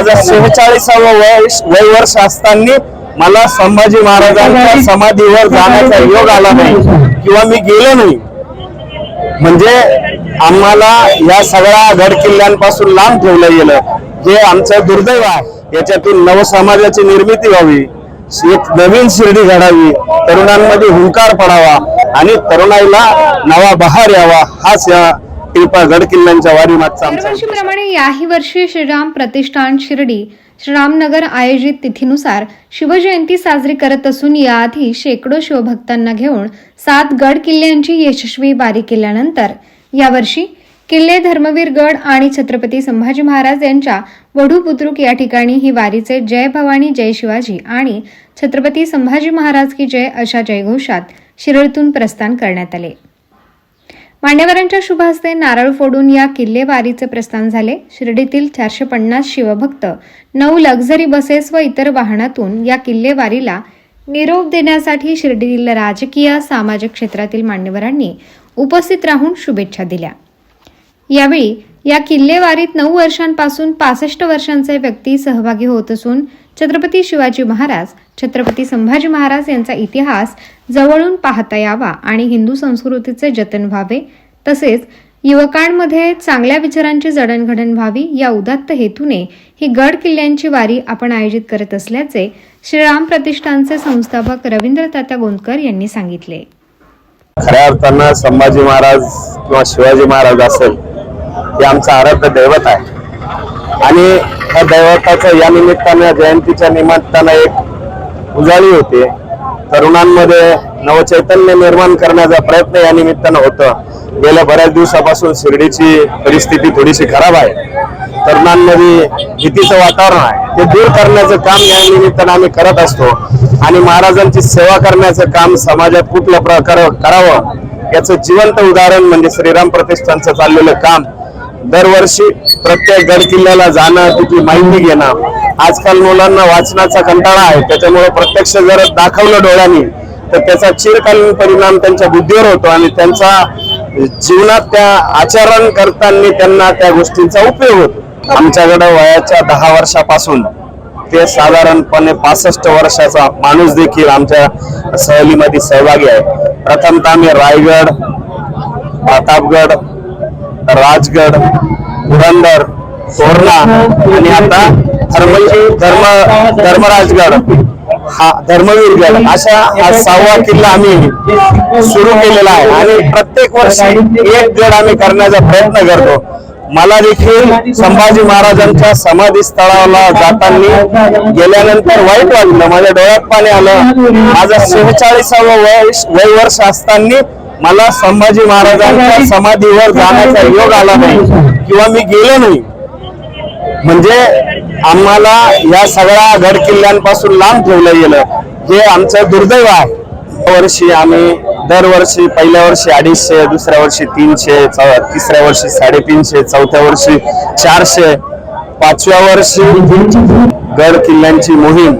माझा शेहेचाळीसावं वय वय वर्ष असताना मला संभाजी महाराजांच्या समाधीवर जाण्याचा योग आला नाही किंवा मी गेलो नाही. म्हणजे आम्हाला या सगळ्या गड किल्ल्यांपासून लांब ठेवलं गेलं. हे आमचं दुर्दैव आहे याच्यातून नवसमाजाची निर्मिती व्हावी एक नवीन शिर्डी घडावी तरुणांमध्ये हुंकार पडावा आणि तरुणाईला नवा बहार यावा हाच या टिपा गड किल्ल्यांच्या वारी मागचा आमचा उद्देश आहे. दरवर्षीप्रमाणे याही वर्षी श्रीराम प्रतिष्ठान शिर्डी श्रीरामनगर आयोजित तिथीनुसार शिवजयंती साजरी करत असून याआधी शेकडो शिवभक्तांना घेऊन सात गड किल्ल्यांची यशस्वी वारी केल्यानंतर यावर्षी किल्ले धर्मवीर गड आणि छत्रपती संभाजी महाराज यांच्या वढू बुद्रुक या ठिकाणी ही वारीचे जय भवानी जय शिवाजी आणि छत्रपती संभाजी महाराज की जय अशा जयघोषात शिरडतून प्रस्थान करण्यात आले मान्यवरांच्या शुभ हस्ते नारळ फोडून या किल्लेवारीचे प्रस्थान झाले. शिर्डीतील चारशे पन्नास शिवभक्त नऊ लक्झरी बसेस व इतर वाहनातून या किल्लेवारीला निरोप देण्यासाठी शिर्डीतील राजकीय सामाजिक क्षेत्रातील मान्यवरांनी उपस्थित राहून शुभेच्छा दिल्या. यावेळी या किल्लेवारीत नऊ वर्षांपासून पासष्ट वर्षांचे व्यक्ती सहभागी होत असून छत्रपती शिवाजी महाराज छत्रपती संभाजी महाराज यांचा इतिहास जवळून पाहता यावा आणि हिंदू संस्कृतीचे जतन व्हावे. तसेच युवकांमध्ये चांगल्या विचारांची जडणघडण व्हावी या उदात्त हेतूने ही गड किल्ल्यांची वारी आपण आयोजित करत असल्याचे श्रीराम प्रतिष्ठानचे संस्थापक रवींद्र तात्या गोंदकर यांनी सांगितले. खऱ्या अर्थानं संभाजी महाराज किंवा शिवाजी महाराज असेल हे आमचं आराध्य दैवत आहे. आणि ह्या दैवताचा या निमित्तानं जयंतीच्या निमित्तानं एक उजाळी होते. तरुणांमध्ये नवचैतन्य निर्माण करण्याचा प्रयत्न या निमित्तानं होतं. गेल्या बऱ्याच दिवसापासून शिर्डीची परिस्थिती थोडीशी खराब आहे. तरुणांमध्ये भीतीचं वातावरण आहे. ते दूर करण्याचं काम या निमित्तानं आम्ही करत असतो. आणि महाराजांची सेवा करण्याचं काम समाजात कुठल्या प्रकार करावं याचं जिवंत उदाहरण म्हणजे श्रीराम प्रतिष्ठानचं चाललेलं काम दरवर्षी प्रत्येक गड किल्ल्याला जाणं तिथली माहिती घेणं. आजकाल मुलांना वाचनाचा कंटाळा आहे. त्याच्यामुळे प्रत्यक्ष जर दाखवलं डोळ्यांनी तर त्याचा चिरकालीन परिणाम त्यांच्या बुद्धीवर होतो आणि त्यांचा जीवनात त्या आचरण करताना त्यांना त्या गोष्टींचा उपयोग होतो. आमच्याकडं वयाच्या दहा वर्षापासून ते साधारणपणे पासष्ट वर्षाचा माणूस देखील आमच्या सहलीमध्ये सहभागी आहे. प्रथमतः आम्ही रायगड प्रतापगड राजगड पुरंदर तोरणा आणि आता धर्मजी धर्म धर्मराजगड. हा धर्मवीरगड अशा हा सहावा किल्ला आम्ही सुरू केलेला आहे. आणि प्रत्येक वर्षी एक गड आम्ही करण्याचा प्रयत्न करतो. मला देखील संभाजी महाराजांच्या समाधी स्थळाला जाताना गेल्यानंतर वाईट वाटलं. माझ्या डोळ्यात पाणी आलं. माझं शेहेचाळीसावं वय वय वर्ष असताना मला संभाजी महाराजांच्या समाधीवर जाण्याचा योग आला नाही किंवा मी गेलो नाही. म्हणजे आम्हाला या सगळ्या गड किल्ल्यांपासून लांब ठेवलं गेलं. हे आमचं दुर्दैव आहे. वर्षी आम्ही दरवर्षी पहिल्या वर्षी अडीचशे दुसऱ्या वर्षी तीनशे तिसऱ्या वर्षी साडेतीनशे चौथ्या वर्षी चारशे पाचव्या वर्षी गड किल्ल्यांची मोहीम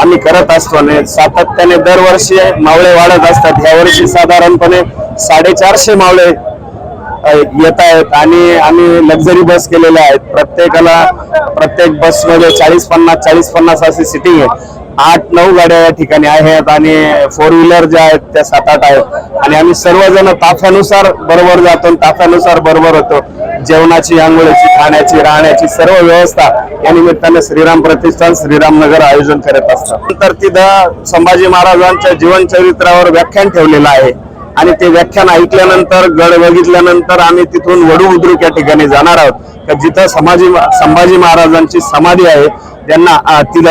आम्ही करत असतो आणि सातत्याने दरवर्षी मावळे वाढत असतात. ह्या वर्षी साधारणपणे साडेचारशे मावळे येत आहेत आणि आम्ही लक्झरी बस केलेल्या आहेत. प्रत्येकाला प्रत्येक बसमध्ये चाळीस पन्नास चाळीस पन्नास अशी सिटिंग आहे. आठ नऊ गाड्या या ठिकाणी आहेत आणि फोर व्हीलर ज्या आहेत त्या सात आठ आहेत. आणि आम्ही सर्वजण ताफ्यानुसार बरोबर जातो ताफ्यानुसार बरोबर होतो. जेवणाची आंघोळीची खाण्याची राहण्याची सर्व व्यवस्था या निमित्ताने श्रीराम प्रतिष्ठान श्रीराम नगर आयोजन करत असतात तर तिथं संभाजी महाराजांच्या जीवन चरित्रावर व्याख्यान ठेवलेलं आहे. आणि ते व्याख्यान ऐकल्यानंतर गड बघितल्यानंतर आम्ही तिथून वडू बुद्रुक या ठिकाणी जाणार आहोत. तर जिथं समाजी संभाजी महाराजांची समाधी आहे त्यांना तिला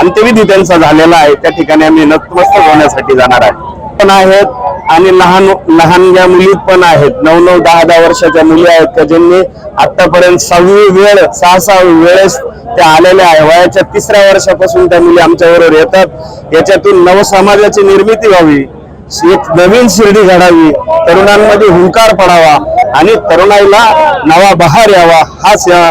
अंत्यविधी त्यांचा झालेला आहे त्या ठिकाणी आम्ही नतमस्तक होण्यासाठी जाणार आहे. पण आहेत आणि लहान लहान ज्या मुली पण आहेत नऊ नऊ दहा दहा वर्षाच्या मुली आहेत का ज्यांनी आतापर्यंत सहावी वेळ सहा सहा वेळेस त्या आलेल्या आहे. वयाच्या तिसऱ्या वर्षापासून त्या मुली आमच्याबरोबर येतात. याच्यातून नवसमाजाची निर्मिती व्हावी एक नवीन शिर्डी घडावी तरुणांमध्ये हुंकार पडावा आणि तरुणाईला नवा बहार यावा हाच या